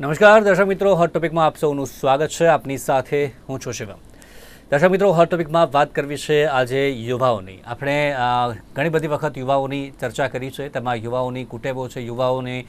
નમસ્કાર દર્શક મિત્રો હોટ ટોપિકમાં આપ સૌનું સ્વાગત છે. આપની સાથે હું છું શિવમ. દર્શક મિત્રો હોટ ટોપિકમાં વાત કરવી છે આજે યુવાઓની. આપણે ઘણી બધી વખત યુવાઓની ચર્ચા કરી છે. તેમાં યુવાઓની કુટેવો છે, યુવાઓની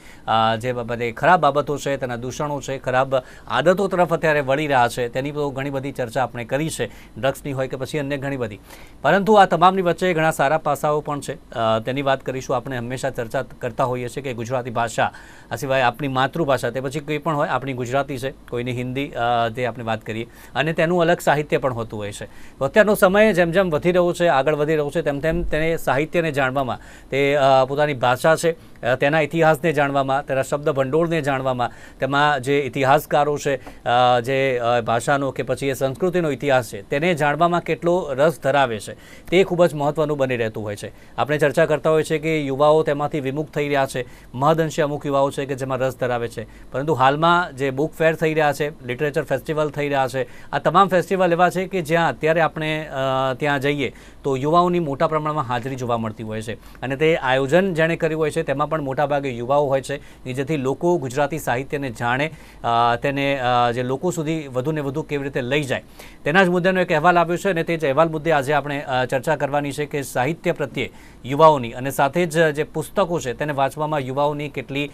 જે બધી ખરાબ બાબતો છે, તેના દૂષણો છે, ખરાબ આદતો તરફ અત્યારે વળી રહ્યા છે. તેની તો ઘણી બધી ચર્ચા આપણે કરી છે ડ્રગ્સની હોય કે પછી અન્ય ઘણી બધી. પરંતુ આ તમામની વચ્ચે ઘણા સારા પાસાઓ પણ છે. તેની વાત કરીશું. આપણે હંમેશા ચર્ચા કરતા હોઈએ છીએ કે ગુજરાતી ભાષા, આ સિવાય આપણી માતૃભાષા, તે પછી કંઈ પણ હોય, આપણી ગુજરાતી છે, કોઈની હિન્દી જે આપણે વાત કરીએ. અને તેનું અલગ સાહિત્ય પણ હોતું હોય છે. અત્યારનો સમય જેમ જેમ વધી રહ્યો છે, આગળ વધી રહ્યો છે, તેમ તેમ તેને સાહિત્યને જાણવામાં, તે પોતાની ભાષા છે તેના ઇતિહાસને જાણવામાં, તેના શબ્દ ભંડોળને જાણવામાં, તેમાં જે ઇતિહાસકારો છે જે ભાષાનો કે પછી એ સંસ્કૃતિનો ઇતિહાસ છે, તેને જાણવામાં કેટલો રસ ધરાવે છે, તે ખૂબ જ મહત્વનું બની રહેતું હોય છે. આપણે ચર્ચા કરતા હોય છે કે યુવાઓ તેમાંથી વિમુખ થઈ રહ્યા છે, મહદઅંશે અમુક યુવાઓ છે કે જેમાં રસ ધરાવે છે. પરંતુ હાલમાં જે બુક ફેર થઈ રહ્યા છે, લિટરેચર ફેસ્ટિવલ થઈ રહ્યા છે, આ તમામ ફેસ્ટિવલ એવા છે કે જ્યાં અત્યારે આપણે ત્યાં જઈએ તો યુવાઓની મોટા પ્રમાણમાં હાજરી જોવા મળતી હોય છે. અને તે આયોજન જેણે કર્યું હોય છે, તેમાં પણ મોટાભાગે યુવાઓ હોય છે, કે જેથી લોકો ગુજરાતી સાહિત્યને જાણે તેને જે લોકો સુધી વધુને વધુ કેવી રીતે લઈ જાય. તેના જ મુદ્દાનો એક અહેવાલ આવ્યો છે અને તે જ અહેવાલ મુદ્દે આજે આપણે ચર્ચા કરવાની છે કે સાહિત્ય પ્રત્યે યુવાઓની અને સાથે જ જે પુસ્તકો છે તેને વાંચવામાં યુવાઓની કેટલી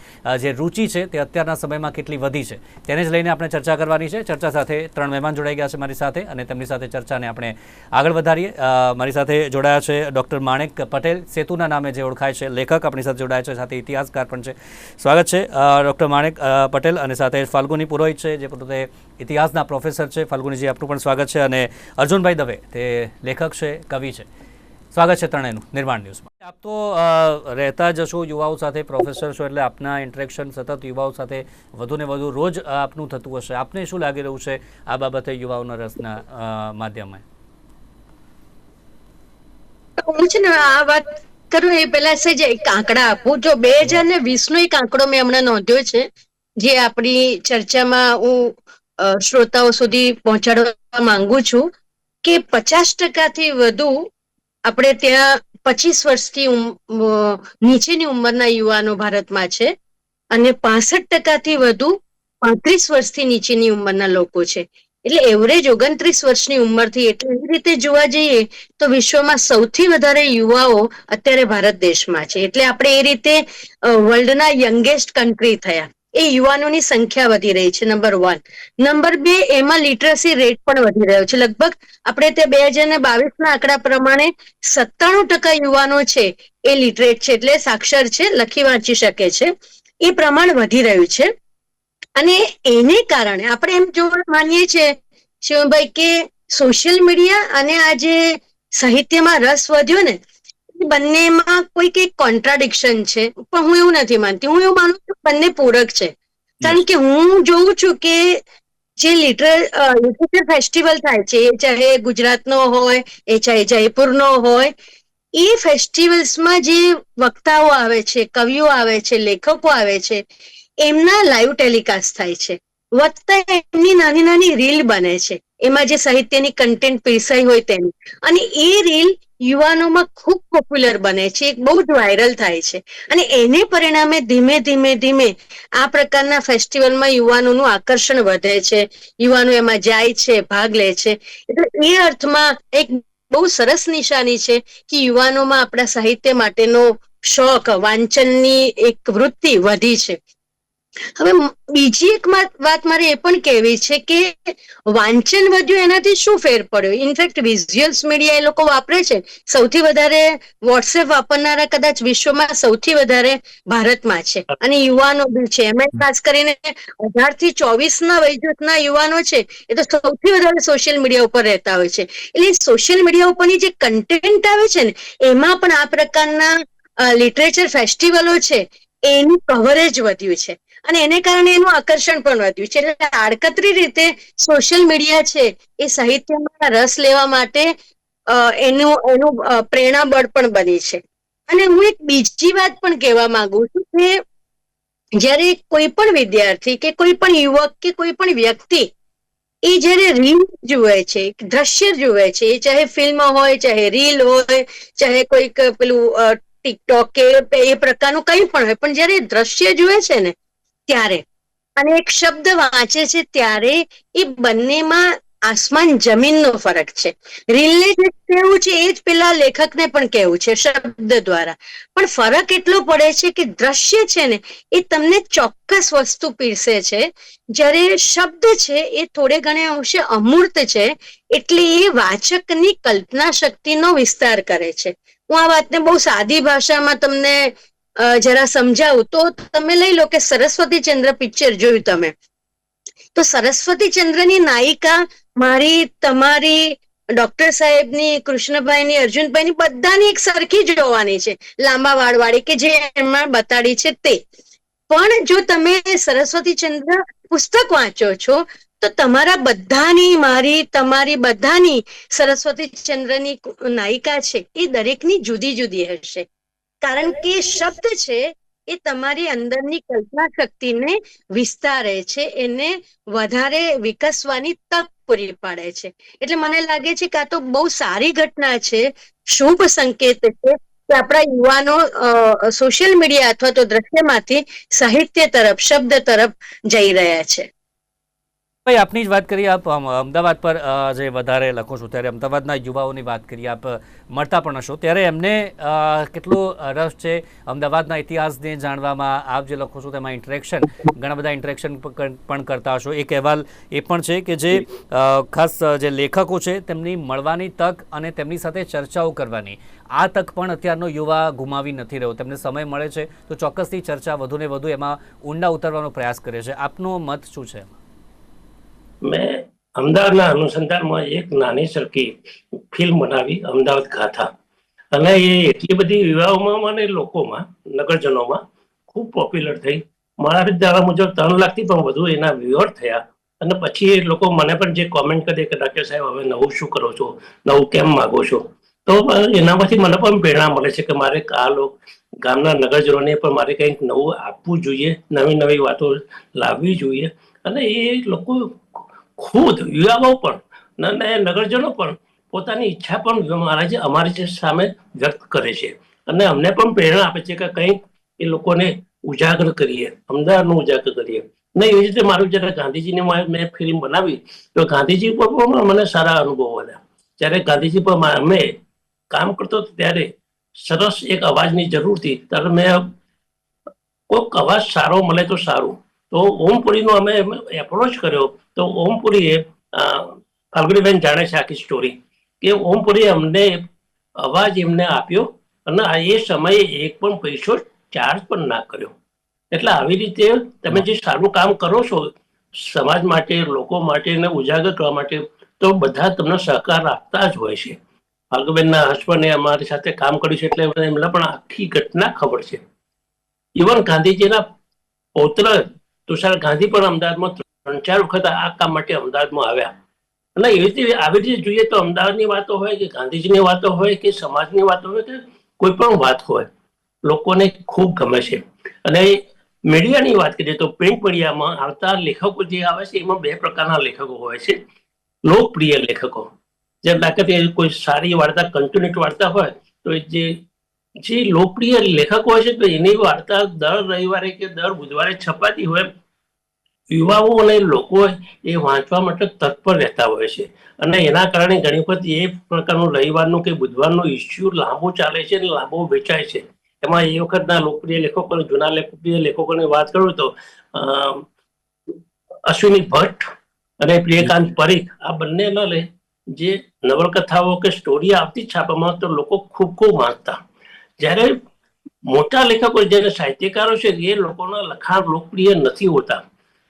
જે રુચિ છે તે અત્યારના સમયમાં કેટલી વધી છે. તેને જ લઈને આપણે ચર્ચા કરવાની છે. ચર્ચા સાથે ત્રણ મહેમાન જોડાઈ ગયા છે મારી સાથે અને તેમની સાથે ચર્ચાને આપણે આગળ વધારીએ. મારી સાથે જોડાયા છે ડૉક્ટર માણેક પટેલ. સેતુના નામે જે ઓળખાય છે લેખક આપણી સાથે જોડાયા છે સાથે ઇતિહાસકાર પણ છે. સ્વાગત છે ડૉક્ટર માણેક પટેલ અને સાથે ફાલ્ગુની પુરોહિત છે જે પોતે ઇતિહાસના પ્રોફેસર છે. ફાલ્ગુનીજી આપનું પણ સ્વાગત છે અને અર્જુનભાઈ દવે તે લેખક છે કવિ છે. સ્વાગત છે ત્રણેયનું નિર્માણ ન્યૂઝમાં. આપ તો રહેતા જ છો યુવાઓ સાથે પ્રોફેસર છો એટલે આપના ઇન્ટરેક્શન સતત યુવાઓ સાથે વધુ ને વધુ રોજ આપનું થતું હશે. આપને શું લાગી રહ્યું છે આ બાબતે યુવાઓના રસના અ, માધ્યમે હું છે ને આ વાત કરું એ પેલા સહેજ એક આંકડા આપું. જો બે હજાર ને વીસ નો એક આંકડો મેં હમણાં નોંધ્યો છે, જે આપણી ચર્ચામાં હું શ્રોતાઓ સુધી પહોંચાડવા માંગુ છું કે પચાસ ટકાથી વધુ આપણે ત્યાં પચીસ વર્ષથી નીચેની ઉંમરના યુવાનો ભારતમાં છે અને પાસઠ ટકાથી વધુ પાંત્રીસ વર્ષથી નીચેની ઉંમરના લોકો છે. એટલે એવરેજ ઓગણત્રીસ વર્ષની ઉંમરથી એટલે એ રીતે જોવા જઈએ તો વિશ્વમાં સૌથી વધારે યુવાઓ અત્યારે ભારત દેશમાં છે. એટલે આપણે એ રીતે વર્લ્ડના યંગેસ્ટ કન્ટ્રી થયા. એ યુવાનોની સંખ્યા વધી રહી છે નંબર વન નંબર બે, એમાં લિટરસી રેટ પણ વધી રહ્યો છે. લગભગ આપણે તે બે હજાર ને બાવીસ ના આંકડા પ્રમાણે સત્તાણું ટકા યુવાનો છે એ લિટરેટ છે, એટલે સાક્ષર છે, લખી વાંચી શકે છે. એ પ્રમાણ વધી રહ્યું છે. અને એને કારણે આપણે એમ જોવા માનીએ છીએ શિવભાઈ કે સોશિયલ મીડિયા અને આ જે સાહિત્યમાં રસ વધ્યો ને બંનેમાં કોઈ કઈ કોન્ટ્રાડિક્શન છે. પણ હું એવું નથી માનતી. હું એવું માનું છું કે બંને પૂરક છે. કારણ કે હું જોઉં છું કે જે લિટર લિટરેચર ફેસ્ટિવલ થાય છે એ ચાહે ગુજરાતનો હોય એ ચાહે જયપુરનો હોય એ ફેસ્ટિવલ્સમાં જે વક્તાઓ આવે છે કવિઓ આવે છે લેખકો આવે છે એમના લાઈવ ટેલિકાસ્ટ થાય છે. વત્તા એમની નાની નાની રીલ બને છે. એમાં જે સાહિત્યની કન્ટેન્ટ પીરસાઈ હોય તેની. અને એ રીલ યુવાનોમાં ખૂબ પોપ્યુલર બને છે. એક બહુ જ વાયરલ થાય છે. અને એને પરિણામે ધીમે ધીમે ધીમે આ પ્રકારના ફેસ્ટિવલમાં યુવાનોનું આકર્ષણ વધે છે. યુવાનો એમાં જાય છે, ભાગ લે છે. એટલે એ અર્થમાં એક બહુ સરસ નિશાની છે કે યુવાનોમાં આપણા સાહિત્ય માટેનો શોખ, વાંચનની એક વૃત્તિ વધી છે. હવે બીજી એક વાત મારે એ પણ કહેવી છે કે વાંચન વધ્યું એનાથી શું ફેર પડ્યો? ઇનફેક્ટ વિઝ્યુઅલ્સ મીડિયા એ લોકો વાપરે છે. સૌથી વધારે વોટ્સએપ વાપરનારા કદાચ વિશ્વમાં સૌથી વધારે ભારતમાં છે અને યુવાનો બી છે. એમાં ખાસ કરીને અઢારથી ચોવીસ ના વયજૂથના યુવાનો છે, એ તો સૌથી વધારે સોશિયલ મીડિયા ઉપર રહેતા હોય છે. એટલે સોશિયલ મીડિયા ઉપરની જે કન્ટેન્ટ આવે છે ને, એમાં પણ આ પ્રકારના લિટરેચર ફેસ્ટિવલો છે, એનું કવરેજ વધ્યું છે. અને એને કારણે એનું આકર્ષણ પણ વધ્યું છે. એટલે આડકતરી રીતે સોશિયલ મીડિયા છે એ સાહિત્યમાં રસ લેવા માટે એનું એનું પ્રેરણા બળ પણ બની છે. અને હું એક બીજી વાત પણ કહેવા માંગુ છું કે જ્યારે કોઈ પણ વિદ્યાર્થી કે કોઈ પણ યુવક કે કોઈ પણ વ્યક્તિ એ જ્યારે રીલ જુએ છે, દ્રશ્ય જુએ છે, એ ચાહે ફિલ્મ હોય, ચાહે રીલ હોય, ચાહે કોઈક પેલું ટિકટોક કે એ પ્રકારનું કંઈ પણ હોય, પણ જ્યારે દ્રશ્ય જુએ છે ને ત્યારે. અને એક શબ્દ વાંચે છે ત્યારે, એ બંનેમાં આસમાન જમીનનો ફરક છે. રીલને જે કહેવું છે, એ જ પેલા લેખકને પણ કહેવું છે, શબ્દ દ્વારા. પણ ફરક એટલો પડે છે કે દ્રશ્ય છે ને, એ તમને ચોક્કસ વસ્તુ પીરસે છે. જ્યારે શબ્દ છે, એ થોડે ઘણે અંશે અમૂર્ત છે, એટલે એ વાચકની કલ્પના શક્તિનો વિસ્તાર કરે છે. હું આ વાતને બહુ સાદી ભાષામાં તમને જરા સમજાવું. તો તમે લઈ લો કે સરસ્વતી ચંદ્ર પિક્ચર જોયું તમે. તો સરસ્વતી ચંદ્રની નાયિકા મારી, તમારી ડોક્ટર સાહેબની, કૃષ્ણભાઈની, અર્જુનભાઈની બધાની એક સરખી જોવાની છે. લાંબા વાળવાળી કે જે એમાં બતાડી છે તે. પણ જો તમે સરસ્વતી ચંદ્ર પુસ્તક વાંચો છો, તો તમારા બધાની મારી, તમારી બધાની સરસ્વતી ચંદ્રની નાયિકા છે એ દરેકની જુદી જુદી હશે. કારણ કે શબ્દ છે, એ તમારી અંદરની કલ્પના શક્તિને વિસ્તારે છે, એને વધારે વિકસવાની તક પૂરી પાડે છે. એટલે મને લાગે છે કે આ તો બહુ સારી ઘટના છે. શુભ સંકેત છે કે આપણા યુવાનો સોશિયલ મીડિયા અથવા તો દ્રશ્યમાંથી સાહિત્ય તરફ, શબ્દ તરફ જઈ રહ્યા છે. ભાઈ, આપની જ વાત કરીએ, આપ અમદાવાદ પર જે વધારે લખો છો, ત્યારે અમદાવાદના યુવાઓની વાત કરીએ, આપ મળતા પણ હશો. ત્યારે એમને કેટલો રસ છે અમદાવાદના ઇતિહાસને જાણવામાં? આપ જે લખો છો, તેમાં ઇન્ટરેક્શન ઘણા બધા ઇન્ટરેક્શન પણ કરતા હશો. એક અહેવાલ એ પણ છે કે જે ખાસ જે લેખકો છે, તેમની મળવાની તક અને તેમની સાથે ચર્ચાઓ કરવાની. આ તક પણ અત્યારનો યુવા ગુમાવી નથી રહ્યો. તેમને સમય મળે છે, તો ચોક્કસથી ચર્ચા વધુને વધુ એમાં ઊંડા ઉતરવાનો પ્રયાસ કરે છે. આપનો મત શું છે? એમાં મેં અમદાવાદના અનુસંધાનમાં એક નાની સરખી ફિલ્મ બનાવી, અમદાવાદ ગાથા. અને એ એટલી બધી વિવાહોમાં અને લોકોમાં, નગરજનોમાં ખૂબ પોપ્યુલર થઈ. મારા ધારા મુજબ ત્રણ લાખથી પણ વધુ એના વ્યુઅર થયા. અને પછી એ લોકો મને પણ જે કોમેન્ટ કરે કે ડાક્ટર સાહેબ, હવે નવું શું કરો છો? નવું કેમ માગો છો? તો એનામાંથી મને પણ પ્રેરણા મળે છે કે મારે આ લોકો ગામના નગરજનોને પણ મારે કંઈક નવું આપવું જોઈએ, નવી નવી વાતો લાવવી જોઈએ. અને એ લોકો ખુદ યુવાઓ પણ અને નગરજનો પણ પોતાની ઈચ્છા પણ મારા જે અમારી સામે વ્યક્ત કરે છે. અને અમને પણ પ્રેરણા આપે છે કે કંઈક એ લોકોને ઉજાગર કરીએ અમદાવાદનું ઉજાગર કરીએ. ને એવી રીતે મારું જ્યારે ગાંધીજીની મા- ફિલ્મ બનાવી, તો ગાંધીજી પર પણ મને સારા અનુભવો હતા જ્યારે ગાંધીજી પર અમે કામ કરતો ત્યારે સરસ એક અવાજની જરૂર હતી. ત્યારે મેં કોઈક અવાજ સારો, મળે તો સારું. તો ઓમપુરીનો અમે એપ્રોચ કર્યો. તો ઓમપુરીએ ફાલ્ગુનીબેન જાણે છે આખી સ્ટોરી કે ઓમપુરીએ અમને અવાજ એમને આપ્યો અને એ સમયે એક પણ પૈસો ચાર્જ પણ ના કર્યો. એટલે આવી રીતે તમે જે સારું કામ કરો છો સમાજ માટે, લોકો માટે ને ઉજાગર કરવા માટે, તો બધા તમને સહકાર આપતા જ હોય છે. ફાલ્ગુબેનના હસબન્ડે અમારી સાથે કામ કર્યું છે એટલે એમને પણ આખી ઘટના ખબર છે. ઇવન ગાંધીજીના પૌત્ર તુષાર ગાંધી પણ અમદાવાદમાં ત્રણ ચાર વખત આ કામ માટે અમદાવાદમાં આવ્યા. અને એવી રીતે આવી રીતે જોઈએ તો અમદાવાદની વાતો હોય કે ગાંધીજીની વાતો હોય કે સમાજની વાતો હોય કે કોઈ પણ વાત હોય, લોકોને ખૂબ ગમે છે. અને મીડિયાની વાત કરીએ તો પ્રિન્ટ મીડિયામાં આવતા લેખકો જે આવે છે, એમાં બે પ્રકારના લેખકો હોય છે. લોકપ્રિય લેખકો. જેમ દાખલા કોઈ સારી વાર્તા કન્ટિન્યુટ વાર્તા હોય, તો જે જે લોકપ્રિય લેખકો છે તો એની વાર્તા દર રવિવારે કે દર બુધવારે છપાતી હોય યુવાઓ અને લોકો એ વાંચવા માટે તત્પર રહેતા હોય છે. અને એના કારણે ઘણી વખત એ પ્રકારનું રવિવારનું કે બુધવારનું ઇસ્યુ લાંબો ચાલે છે અને લાંબો વેચાય છે. એમાં એ વખતના લોકપ્રિય લેખકો જૂના લોકપ્રિય લેખકોની વાત કરું તો અશ્વિની ભટ્ટ અને પ્રિયકાંત પરીખ, આ બંને લે જે નવલકથાઓ કે સ્ટોરી આવતી છાપામાં તો લોકો ખૂબ ખૂબ વાંચતા. જ્યારે મોટા લેખકો જ્યારે સાહિત્યકારો છે, એ લોકોના લખાણ લોકપ્રિય નથી હોતા.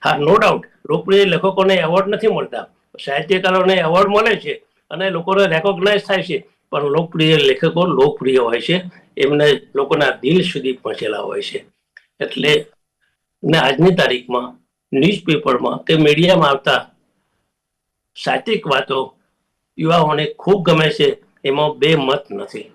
હા નો ડાઉટ લોકપ્રિય લેખકોને એવોર્ડ નથી મળતા. સાહિત્યકારોને એવોર્ડ મળે છે અને લોકોને રેકોગ્નાઇઝ થાય છે, પણ લોકપ્રિય લેખકો લોકપ્રિય હોય છે. એમને લોકોના દિલ સુધી પહોંચેલા હોય છે. એટલે ને આજની તારીખમાં ન્યૂઝપેપરમાં કે મીડિયામાં આવતા સાહિત્યિક વાતો યુવાઓને ખૂબ ગમે છે, એમાં બે મત નથી.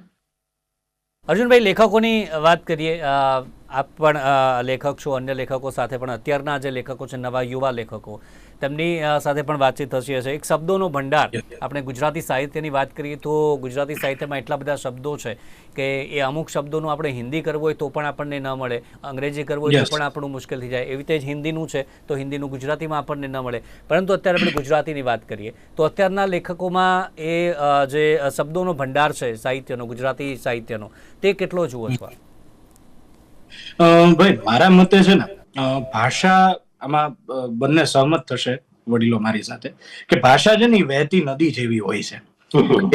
અર્જુનભાઈ, લેખકોની વાત કરીએ આપ પણ લેખક છો, અન્ય લેખકો સાથે પણ અત્યારના જે લેખકો છે, નવા યુવા લેખકો તેમની સાથે પણ વાતચીત થતી હશે. એક શબ્દોનો ભંડાર. આપણે ગુજરાતી સાહિત્યની વાત કરીએ તો ગુજરાતી સાહિત્યમાં એટલા બધા શબ્દો છે કે એ અમુક શબ્દોનું આપણે હિન્દી કરવું હોય તો પણ આપણને ન મળે. અંગ્રેજી કરવું હોય તો પણ આપણું મુશ્કેલ થઈ જાય. એવી રીતે જ હિન્દીનું છે તો હિન્દીનું ગુજરાતીમાં આપણને ન મળે. પરંતુ અત્યારે આપણે ગુજરાતીની વાત કરીએ તો અત્યારના લેખકોમાં એ જે શબ્દોનો ભંડાર છે સાહિત્યનો ગુજરાતી સાહિત્યનો તે કેટલો જુઓ છો ભાઈ મારા મતે છે ને ભાષા આમાં બંને સહમત થશે વડીલો મારી સાથે કે ભાષા છે ને વહેતી નદી જેવી હોય છે.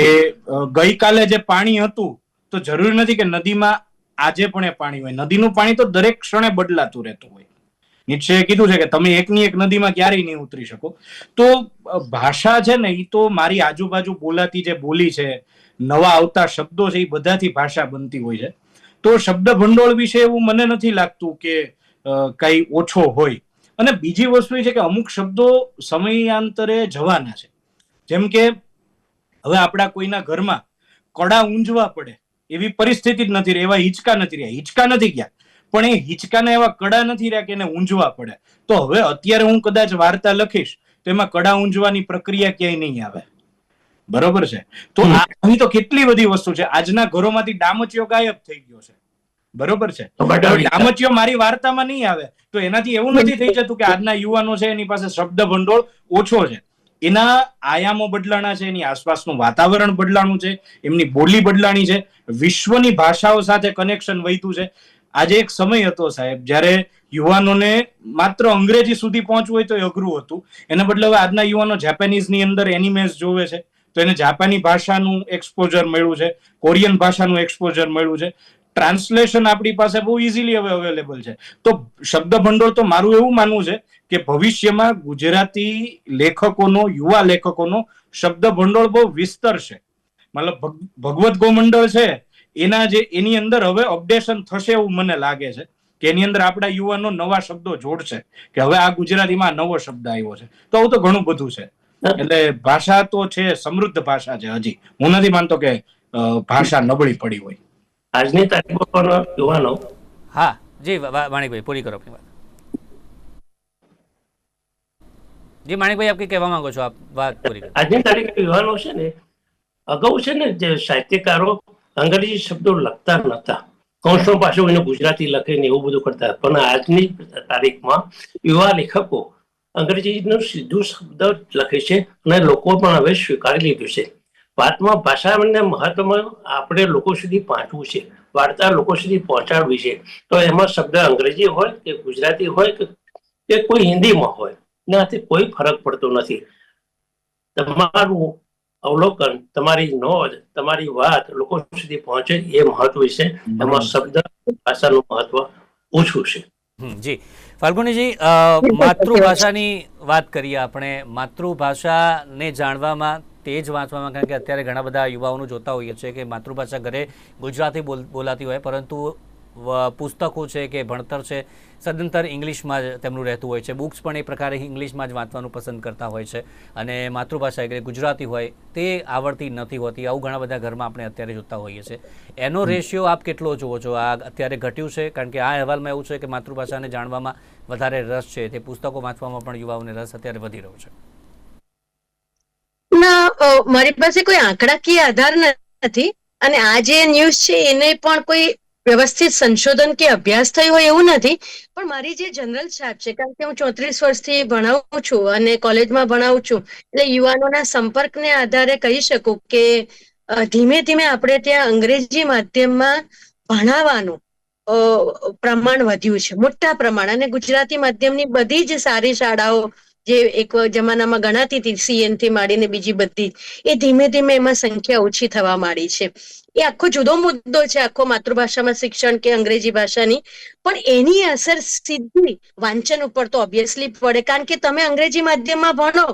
એ ગઈકાલે જે પાણી હતું તો જરૂરી નથી કે નદીમાં આજે પણ એ પાણી હોય. નદીનું પાણી તો દરેક ક્ષણે બદલાતું રહેતું હોય. નીચે કીધું છે કે તમે એકની એક નદીમાં ક્યારેય નહીં ઉતરી શકો. તો ભાષા છે ને એ તો મારી આજુબાજુ બોલાતી જે બોલી છે નવા આવતા શબ્દો છે એ બધાથી ભાષા બનતી હોય છે. તો શબ્દ ભંડોળ વિશે એવું મને નથી લાગતું કે કઈ ઓછો હોય. અને બીજી વસ્તુ એ છે કે અમુક શબ્દો સમયાંતરે જવાના છે. જેમ કે હવે આપણા કોઈના ઘરમાં કડા ઊંજવા પડે એવી પરિસ્થિતિ જ નથી એવા હિંચકા નથી રહ્યા. હિંચકા નથી ગયા પણ એ હિંચકાના એવા કડા નથી રહ્યા કે એને ઊંજવા પડે. તો હવે અત્યારે હું કદાચ વાર્તા લખીશ તો એમાં કડા ઊંજવાની પ્રક્રિયા ક્યાંય નહીં આવે. બરોબર છે? તો અહીં તો કેટલી બધી વસ્તુ છે. આજના ઘરોમાંથી ડામચિયો ગાયબ થઈ ગયો છે. બરોબર છે? ડામચીઓ મારી વાર્તામાં નહીં આવે. તો એનાથી એવું નથી થઈ જતું કે આજના યુવાનો છે એની પાસે શબ્દ ભંડોળ ઓછો છે. એના આયામો બદલાણા છે એની આસપાસનું વાતાવરણ બદલાણું છે એમની બોલી બદલાણી છે વિશ્વની ભાષાઓ સાથે કનેક્શન વધ્યું છે. આજે એક સમય હતો સાહેબ જ્યારે યુવાનોને માત્ર અંગ્રેજી સુધી પહોંચવું હોય તો એ અઘરું હતું. એના બદલે હવે આજના યુવાનો જાપાનીઝની અંદર એનિમેસ જોવે છે. તો એને જાપાની ભાષાનું એક્સપોઝર મળ્યું છે કોરિયન ભાષાનું એક્સપોઝર મળ્યું છે. ટ્રાન્સલેશન આપણી પાસે બહુ ઇઝીલી હવે અવેલેબલ છે. તો શબ્દ ભંડોળ તો મારું એવું માનવું છે કે ભવિષ્યમાં ગુજરાતી લેખકોનો, યુવા લેખકોનો શબ્દ ભંડોળ બહુ વિસ્તરશે મતલબ ભગ- ભગવત ગોમંડળ છે, એના જે, એની અંદર હવે અપડેશન થશે એવું મને લાગે છે કે એની અંદર આપણા યુવાનો નવા શબ્દો જોડશે કે હવે આ ગુજરાતીમાં નવો શબ્દ આવ્યો છે. તો આવું તો ઘણું બધું છે. એટલે ભાષા તો છે, સમૃદ્ધ ભાષા છે હજી. હું નથી માનતો કે ભાષા નબળી પડી હોય. આજની તારીખમાં યુવાનો. હા જી માણિકભાઈ પૂરી કરો આપની વાત. જી માણિકભાઈ આપ કંઈ કહેવા માંગો છો? આપ વાત પૂરી કરો. આજની તારીખે યુવાનો છે ને અગાઉ છે ને જે સાહિત્યકારો અંગ્રેજી શબ્દો લખતા નહોતા. કૌશો પાછું એને ગુજરાતી લખે ને એવું બધું કરતા પણ આજની તારીખમાં યુવા લેખકો અંગ્રેજીનું સીધું શબ્દ લખે છે અને લોકો પણ હવે સ્વીકારી લીધું છે. વાતમાં ભાષાને મહત્વમાં આપણે લોકો સુધી પહોંચવું છે વાર્તા લોકો સુધી પહોંચાડવી છે. તો એમાં શબ્દ અંગ્રેજી હોય કે ગુજરાતી હોય કે કે કોઈ હિન્દીમાં હોય એનાથી કોઈ ફરક પડતો નથી. તમારું અવલોકન તમારી નોંધ તમારી વાત લોકો સુધી પહોંચે એ મહત્વ છે. એમાં શબ્દ ભાષાનું મહત્વ ઓછું છે. જી. ફાલ્ગુનીજી માતૃભાષાની વાત કરીએ આપણે. માતૃભાષાને જાણવામાં તે જ વાંચવામાં કારણ કે અત્યારે ઘણા બધા યુવાઓનું જોતા હોઈએ છીએ કે માતૃભાષા ઘરે ગુજરાતી બોલ બોલાતી હોય પરંતુ પુસ્તકો છે કે ભણતર છે સદંતર ઇંગ્લિશમાં જ તેમનું રહેતું હોય છે. બુક્સ પણ એ પ્રકારે ઇંગ્લિશમાં જ વાંચવાનું પસંદ કરતા હોય છે. અને માતૃભાષા એટલે ગુજરાતી હોય તે આવડતી નથી હોતી. આવું ઘણા બધા ઘરમાં આપણે અત્યારે જોતા હોઈએ છીએ. એનો રેશિયો આપ કેટલો જુઓ છો? આ અત્યારે ઘટ્યું છે? કારણ કે આ અહેવાલમાં એવું છે કે માતૃભાષાને જાણવામાં વધારે રસ છે. તે પુસ્તકો વાંચવામાં પણ યુવાઓને રસ અત્યારે વધી રહ્યો છે. ના મારી પાસે કોઈ આંકડાકીય આધાર નથી. અને આ જે ન્યૂઝ છે, એને પણ કોઈ વ્યવસ્થિત સંશોધન કે અભ્યાસ થયો હોય એવું નથી. પણ મારી જે જનરલ છાપ છે, કારણ કે હું ચોત્રીસ વર્ષથી ભણાવું છું અને કોલેજમાં ભણાવું છું, એટલે યુવાનોના સંપર્કને આધારે કહી શકું કે ધીમે ધીમે આપણે ત્યાં અંગ્રેજી માધ્યમમાં ભણાવવાનું પ્રમાણ વધ્યું છે. મોટા પ્રમાણ. અને ગુજરાતી માધ્યમની બધી જ સારી શાળાઓ જે એક જમાનામાં ગણાતી હતી સીએનથી માંડીને બીજી બધી, એ ધીમે ધીમે એમાં સંખ્યા ઓછી થવા માંડી છે. એ આખો જુદો મુદ્દો છે, આખો માતૃભાષામાં શિક્ષણ કે અંગ્રેજી ભાષાની. પણ એની અસર સીધી વાંચન ઉપર તો ઓબ્વિયસલી પડે. કારણ કે તમે અંગ્રેજી માધ્યમમાં ભણો,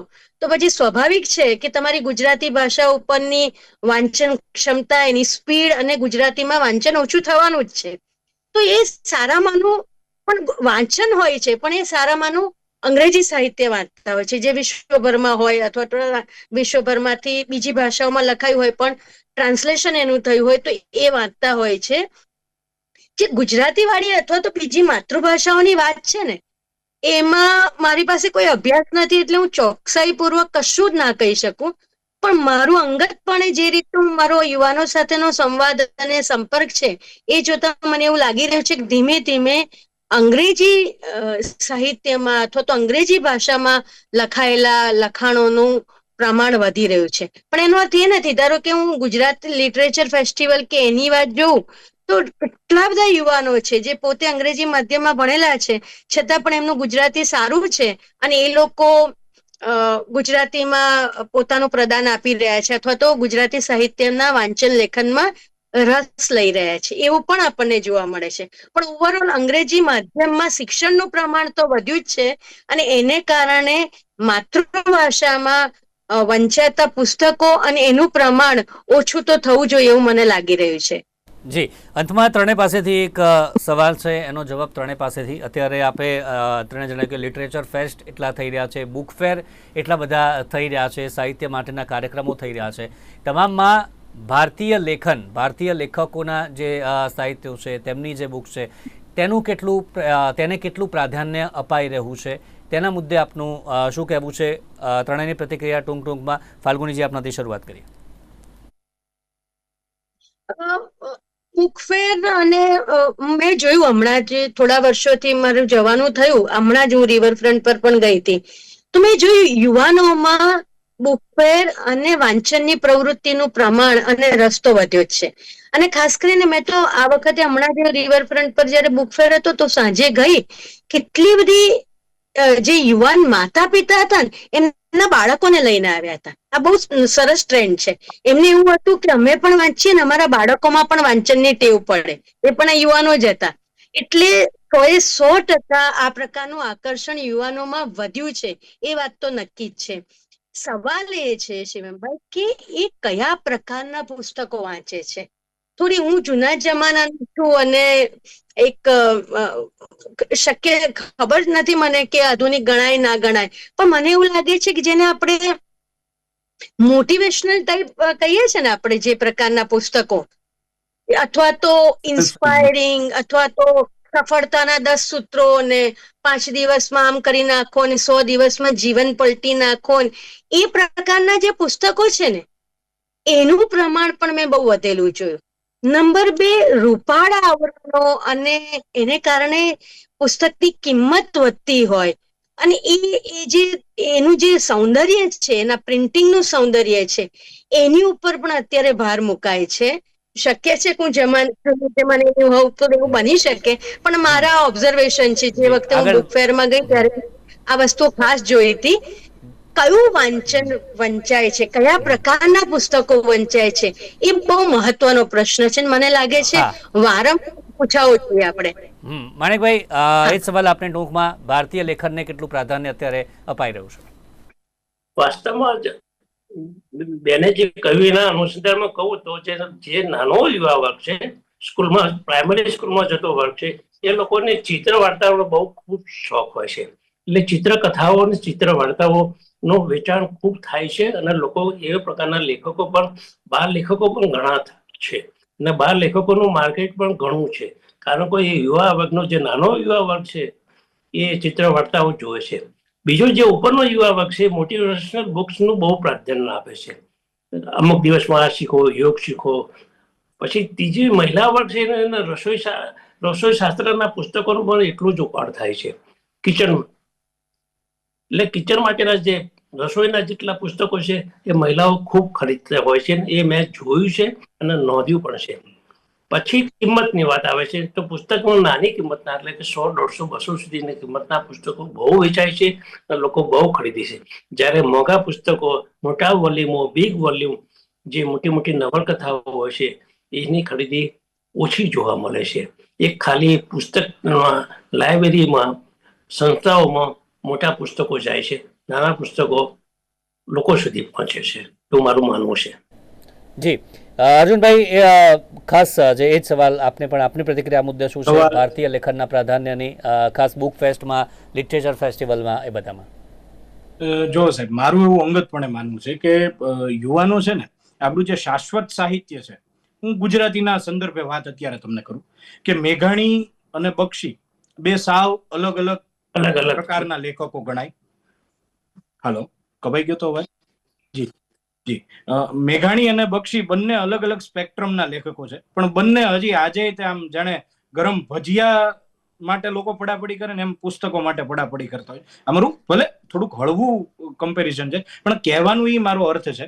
તો પછી સ્વાભાવિક છે કે તમારી ગુજરાતી ભાષા ઉપરની વાંચન ક્ષમતા, એની સ્પીડ અને ગુજરાતીમાં વાંચન ઓછું થવાનું જ છે. તો એ સારામાંનું પણ વાંચન હોય છે, પણ એ સારામાંનું અંગ્રેજી સાહિત્ય વાંચતા હોય છે. જે વિશ્વભરમાં હોય અથવા તો વિશ્વભરમાંથી બીજી ભાષાઓમાં લખાયું હોય પણ ટ્રાન્સલેશન એનું થયું હોય તો એ વાંચતા હોય છે. જે ગુજરાતી વાળી અથવા તો બીજી માતૃભાષાઓની વાત છે ને, એમાં મારી પાસે કોઈ અભ્યાસ નથી એટલે હું ચોકસાઈપૂર્વક કશું જ ના કહી શકું. પણ મારું અંગતપણે જે રીતનું મારો યુવાનો સાથેનો સંવાદ અને સંપર્ક છે, એ જોતા મને એવું લાગી રહ્યું છે કે ધીમે ધીમે અંગ્રેજી સાહિત્યમાં અથવા તો અંગ્રેજી ભાષામાં લખાયેલા લખાણોનું પ્રમાણ વધી રહ્યું છે. પણ એનો અર્થ એ નથી. ધારો કે હું ગુજરાત લિટરેચર ફેસ્ટિવલ કે એની વાત જોઉં, તો કેટલા બધા યુવાનો છે જે પોતે અંગ્રેજી માધ્યમમાં ભણેલા છે, છતાં પણ એમનું ગુજરાતી સારું છે અને એ લોકો ગુજરાતીમાં પોતાનું પ્રદાન આપી રહ્યા છે અથવા તો ગુજરાતી સાહિત્યના વાંચન લેખનમાં રસ લઈ રહ્યા છે, એવું પણ આપણને જોવા મળે છે. પણ ઓવરઓલ અંગ્રેજી માધ્યમમાં શિક્ષણનું પ્રમાણ તો વધ્યું જ છે અને એને કારણે માતૃભાષામાં વંચાતા પુસ્તકો અને એનું પ્રમાણ ઓછું તો થવું જોઈએ એવું મને લાગી રહ્યું છે. જી, અંતમાં ત્રણેય પાસેથી એક સવાલ છે, એનો જવાબ ત્રણેય પાસેથી. અત્યારે આપે ત્રણે જણાવ્યું કે લિટરેચર ફેસ્ટ એટલા થઈ રહ્યા છે બુક ફેર એટલા બધા થઈ રહ્યા છે, સાહિત્ય માટેના કાર્યક્રમો થઈ રહ્યા છે. તમામમાં ભારતીય લેખન, ભારતીય લેખકોના જે સાહિત્યો છે, તેમની જે બુક છે, તેનું કેટલું તેને કેટલું પ્રાધાન્ય અપાઈ રહ્યું છે? તેના મુદ્દે આપનું શું કહેવું છે? ત્રણેયની પ્રતિક્રિયા ટૂંક ટૂંકમાં. ફાલ્ગુનીજી, આપનાથી શરૂઆત કરીએ. બુકફેર અને મેં જોયું હમણાં જે થોડા વર્ષોથી મારું જવાનું થયું, હમણાં જ હું રિવરફ્રન્ટ પર પણ ગઈ હતી. તો મેં જોયું, યુવાનોમાં બુક ફેર અને વાંચનની પ્રવૃત્તિનું પ્રમાણ અને રસ્તો વધ્યો છે. અને ખાસ કરીને મેં તો આ વખતે હમણાં જે રિવરફ્રન્ટ પર જયારે બુકફેર હતો તો સાંજે ગઈ, કેટલી બધી જે યુવાન માતા પિતા હતા ને, એમના બાળકોને લઈને આવ્યા હતા. આ બહુ સરસ ટ્રેન્ડ છે. એમને એવું હતું કે અમે પણ વાંચીએ ને, અમારા બાળકોમાં પણ વાંચનની ટેવ પડે. એ પણ આ યુવાનો જ હતા. એટલે સોએ સો ટકા આ પ્રકારનું આકર્ષણ યુવાનોમાં વધ્યું છે. એ વાત તો નક્કી જ છે. સવાલ એ છે શિવમભાઈ કે એ કયા પ્રકારના પુસ્તકો વાંચે છે? થોડી હું જૂના જમાના છું અને એક શક્ય ખબર નથી મને કે આધુનિક ગણાય, ના ગણાય. પણ મને એવું લાગે છે કે જેને આપણે મોટિવેશનલ ટાઈપ કહીએ છે ને આપણે જે પ્રકારના પુસ્તકો. અથવા તો ઇન્સ્પાયરિંગ અથવા તો સફળતાના દસ સૂત્રો ને પાંચ દિવસમાં આમ કરી નાખો ને સો દિવસમાં જીવન પલટી નાખો ને એ પ્રકારના જે પુસ્તકો છે ને, એનું પ્રમાણ પણ મેં બહુ વધેલું જોયું. નંબર બે, રૂપાળા આવરણો અને એને કારણે પુસ્તકની કિંમત વધતી હોય અને એ એ જે, એનું જે સૌંદર્ય છે, એના પ્રિન્ટિંગનું સૌંદર્ય છે, એની ઉપર પણ અત્યારે ભાર મુકાય છે. શક્ય છે કે હું જમાન મને એવું હોઉં તો એવું બની શકે. પણ મારા ઓબ્ઝર્વેશન છે જે વખતે હું બુક ફેરમાં ગઈ ત્યારે આ વસ્તુ ખાસ જોઈ હતી. કયું વાંચન વંચાય છે? કયા પ્રકારના પુસ્તકો વંચાય છે? એ બહુ મહત્વનો પ્રશ્ન છે મને લાગે છે વારંવાર પૂછાવો જોઈએ આપણે. માણેકભાઈ એ જ સવાલ આપણે ટૂંકમાં ભારતીય લેખનને કેટલું પ્રાધાન્ય અત્યારે અપાઈ રહ્યું છે? વાસ્તવમાં બેને જે કહ્યું એના અનુસંધાનમાં કહું તો જે જે નાનો યુવા વર્ગ છે, સ્કૂલમાં, પ્રાઇમરી સ્કૂલમાં જતો વર્ગ છે, એ લોકોને ચિત્ર વાર્તાઓનો બહુ ખૂબ શોખ હોય છે. એટલે ચિત્ર કથાઓ અને ચિત્ર વાર્તાઓનો વેચાણ ખૂબ થાય છે અને લોકો એ પ્રકારના લેખકો પણ, બાર લેખકો પણ ઘણા છે. અને બાર લેખકોનું માર્કેટ પણ ઘણું છે. કારણ કે એ યુવા વર્ગનો જે નાનો યુવા વર્ગ છે, એ ચિત્ર વાર્તાઓ જોવે છે. બીજો જે ઉપરનો યુવા વર્ગ છે મોટિવેશનલ બુક્સનું બહુ પ્રાધાન્ય આપે છે. અમુક દિવસમાં આ શીખો, યોગ શીખો. પછી ત્રીજી મહિલા વર્ગ છે, એને રસોઈ રસોઈ શાસ્ત્રના પુસ્તકોનું પણ એટલું જ ઉપાડ થાય છે. કિચન એટલે કિચન માટેના જે રસોઈના જેટલા પુસ્તકો છે, એ મહિલાઓ ખૂબ ખરીદતા હોય છે એ મેં જોયું છે અને નોંધ્યું પણ છે. પછી કિંમતની વાત આવે છે, તો પુસ્તકમાં નાની કિંમતના, એટલે કે સો, દોઢસો, બસો સુધીની કિંમતના પુસ્તકો બહુ વેચાય છે અને લોકો બહુ ખરીદે છે. જ્યારે મોંઘા પુસ્તકો, મોટા વોલ્યુમો બિગ વોલ્યુમ જે મોટી મોટી નવલકથાઓ હોય છે, એની ખરીદી ઓછી જોવા મળે છે. એક ખાલી પુસ્તક લાઇબ્રેરીમાં સંસ્થાઓમાં મોટા પુસ્તકો જાય છે. નાના પુસ્તકો લોકો સુધી પહોંચે છે. એવું મારું માનવું છે. જી. અર્જુનભાઈ એ ખાસ જે એ જ સવાલ આપને પણ આપની પ્રતિક્રિયા મુદ્દે શું છે? ભારતીય લેખનના પ્રાધાન્યની ખાસ બુક ફેસ્ટમાં લિટરેચર ફેસ્ટિવલમાં એ બધામાં. જો સાહેબ મારું એવું અંગતપણે માનવું છે કે યુવાનો છે ને આપણું જે શાશ્વત સાહિત્ય છે હું ગુજરાતીના સંદર્ભે વાત અત્યારે તમને કરું કે મેઘાણી અને બક્ષી બે સાવ અલગ અલગ અલગ અલગ પ્રકારના લેખકો ગણાય. હાલો કબાઈ ગયો તો અવાજ? જી. જી મેઘાણી અને બક્ષી બંને અલગ અલગ સ્પેક્ટ્રમના લેખકો છે. પણ બંને હજી આજે તે આમ જાણે ગરમ ભજીયા માટે લોકો પડાપડી કરે ને એમ પુસ્તકો માટે પડાપડી કરતા હોય. અમારું ભલે થોડુંક હળવું કમ્પેરિઝન છે, પણ કહેવાનું એ મારો અર્થ છે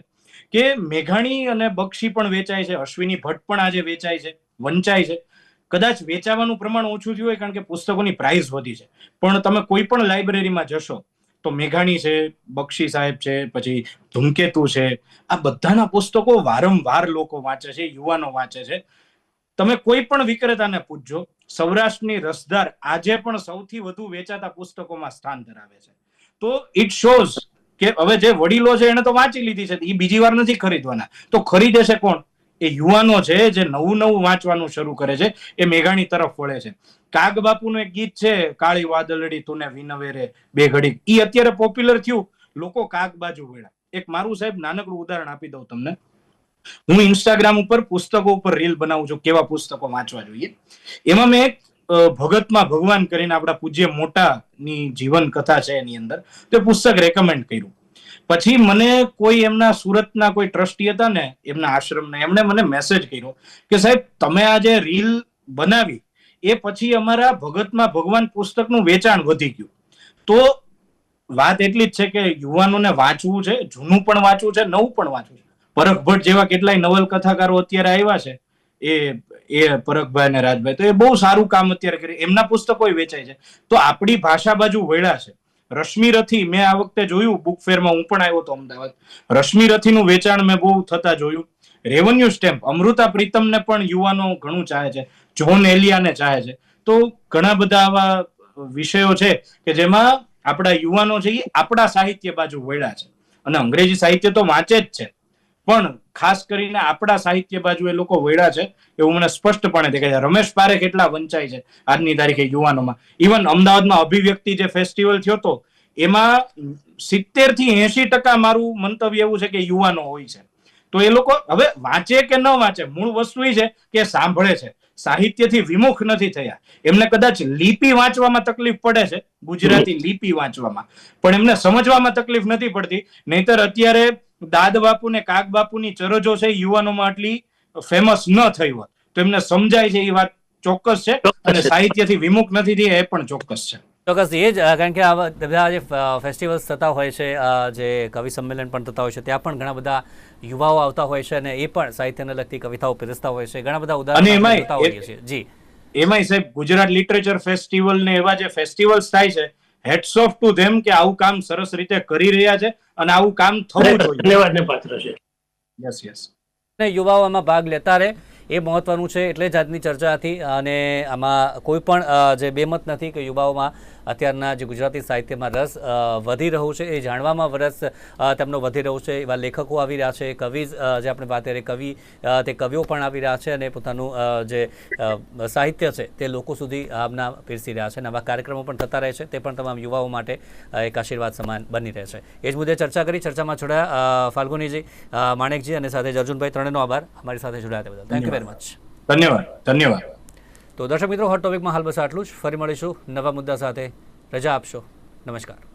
કે મેઘાણી અને બક્ષી પણ વેચાય છે, અશ્વિની ભટ્ટ પણ આજે વેચાય છે, વંચાય છે. કદાચ વેચાવાનું પ્રમાણ ઓછું થયું હોય કારણ કે પુસ્તકોની પ્રાઇસ વધી છે. પણ તમે કોઈ પણ લાઇબ્રેરીમાં જશો તો મેઘાણી છે, બક્ષી સાહેબ છે, પછી ધૂમકેતુ છે. આ બધાના પુસ્તકો વારંવાર લોકો વાંચે છે, યુવાનો વાંચે છે. તમે કોઈ પણ વિક્રેતાને પૂછજો, સૌરાષ્ટ્રની રસદાર આજે પણ સૌથી વધુ વેચાતા પુસ્તકોમાં સ્થાન ધરાવે છે. તો ઇટ શોઝ કે હવે જે વડીલો છે એને તો વાંચી લીધી છે એ બીજી વાર નથી ખરીદવાના. તો ખરીદે છે કોણ? એ યુવાનો છે, જે નવું નવું વાંચવાનું શરૂ કરે છે, એ મેઘાણી તરફ વળે છે. કાગ બાપુનું એક ગીત છે, કાળી વાદળડી તુને વિનવેરે બે ઘડી. ઈ અત્યારે પોપ્યુલર થયું. લોકો કાગ બાજુ વળ્યા એક મારું સાહેબ નાનકડું ઉદાહરણ આપી દઉં તમને. હું ઇન્સ્ટાગ્રામ ઉપર પુસ્તકો ઉપર રીલ બનાવું છું, કેવા પુસ્તકો વાંચવા જોઈએ. એમાં મેં એક ભગતમાં ભગવાન કરીને આપણા પૂજ્ય મોટાની જીવન કથા છે એની અંદર, તે પુસ્તક રેકમેન્ડ કર્યું. પછી મને કોઈ એમના સુરતના કોઈ ટ્રસ્ટી હતા ને, એમના આશ્રમના, એમણે મને મેસેજ કર્યો કે સાહેબ, તમે આ જે રીલ બનાવી એ પછી અમારા ભગતમાં ભગવાન પુસ્તકનું વેચાણ વધી ગયું. તો વાત એટલી જ છે કે યુવાનોને વાંચવું છે, જૂનું પણ વાંચવું છે, નવું પણ વાંચવું છે. પરખ ભટ્ટ જેવા કેટલાય નવલકથાકારો અત્યારે આવ્યા છે, એ એ પરખભાઈ અને રાજભાઈ, તો એ બહુ સારું કામ અત્યારે કરી, એમના પુસ્તકો વેચાય છે. તો આપણી ભાષા બાજુ વળ્યા છે. રશ્મિ રથી મેં આ વખતે જોયું બુક ફેરમાં હું પણ આવ્યો હતો અમદાવાદ. રશ્મિ રથીનું વેચાણ મેં બહુ થતા જોયું. રેવન્યુ સ્ટેમ્પ અમૃતા પ્રીતમને પણ યુવાનો ઘણું ચાહે છે. જોન એલિયાને ચાહે છે. તો ઘણા બધા આવા વિષયો છે કે જેમાં આપણા યુવાનો છે એ આપણા સાહિત્ય બાજુ વળ્યા છે. અને અંગ્રેજી સાહિત્ય તો વાંચે જ છે. પણ ખાસ કરીને આપણા સાહિત્ય બાજુ એ લોકો વળ્યા છે એવું મને સ્પષ્ટપણે દેખાય છે. રમેશ પારેખ એટલા વંચાય છે આજની તારીખે યુવાનોમાં. ઇવન અમદાવાદમાં અભિવ્યક્તિ જે ફેસ્ટિવલ થયો તો, એમાં સિત્તેરથી એસી ટકા મારું મંતવ્ય એવું છે કે યુવાનો હોય છે. તો એ લોકો હવે વાંચે કે ન વાંચે, મૂળ વસ્તુ એ છે કે સાંભળે છે. સાહિત્યથી વિમુખ નથી થયા. એમને કદાચ લિપિ વાંચવામાં તકલીફ પડે છે ગુજરાતી લિપિ વાંચવામાં. પણ એમને સમજવામાં તકલીફ નથી પડતી. નહીતર અત્યારે દાદ બાપુ ને કાગ બાપુની ચરજો છે યુવાનોમાં આટલી ફેમસ ન થઈ હોત. તો એમને સમજાય છે એ વાત ચોક્કસ છે અને. સાહિત્યથી વિમુખ નથી થયા એ પણ ચોક્કસ છે. ચોક્કસ એ જ કારણ કે આ બધા જે ફેસ્ટિવલ્સ થતા હોય છે જે કવિ સંમેલન પણ થતા હોય છે ત્યાં પણ ઘણા બધા યુવાઓ આવતા હોય છે અને એ પણ સાહિત્યને લગતી કવિતાઓ પીરસતા હોય છે. ઘણા બધા ઉદાહરણો હોઈએ છીએ. જી. એમાંય સાહેબ ગુજરાત લિટરેચર ફેસ્ટિવલ ને એવા જે ફેસ્ટિવલ્સ થાય છે હેડ્સ ઓફ ટુ ધેમ કે આવું કામ સરસ રીતે કરી રહ્યા છે અને આવું કામ થવું જોઈએ. ધન્યવાદને પાત્ર છે. Yes yes. ને યુવાઓમાં ભાગ લેતા રહે. એ મહત્વનું છે એટલે જ આજની ચર્ચા હતી અને આમાં કોઈ પણ જે બેમત નથી કે યુવાઓમાં અત્યારના જે ગુજરાતી સાહિત્યમાં રસ વધી રહ્યો છે, એ જાણવામાં રસ તેમનો વધી રહ્યો છે. એવા લેખકો આવી રહ્યા છે, કવિ જે આપણે વાત કરીએ, કવિ તે કવિઓ પણ આવી રહ્યા છે અને પોતાનું જે સાહિત્ય છે તે લોકો સુધી આમના પીરસી રહ્યા છે અને આવા કાર્યક્રમો પણ થતા રહે છે. તે પણ તમામ યુવાઓ માટે એક આશીર્વાદ સમાન બની રહે છે. એ જ મુદ્દે ચર્ચા કરી, ચર્ચામાં જોડાયા ફાલ્ગુનીજી માણેકજી અને સાથે જ અર્જુનભાઈ, ત્રણેયનો આભાર. અમારી સાથે જોડાયા બદલ. થેન્ક યુ વેરી મચ ધન્યવાદ ધન્યવાદ. તો દર્શક મિત્રો હોટ ટોપિકમાં હાલ બસ આટલું જ. ફરી મળીશું નવા મુદ્દા સાથે. રજા આપશો. નમસ્કાર.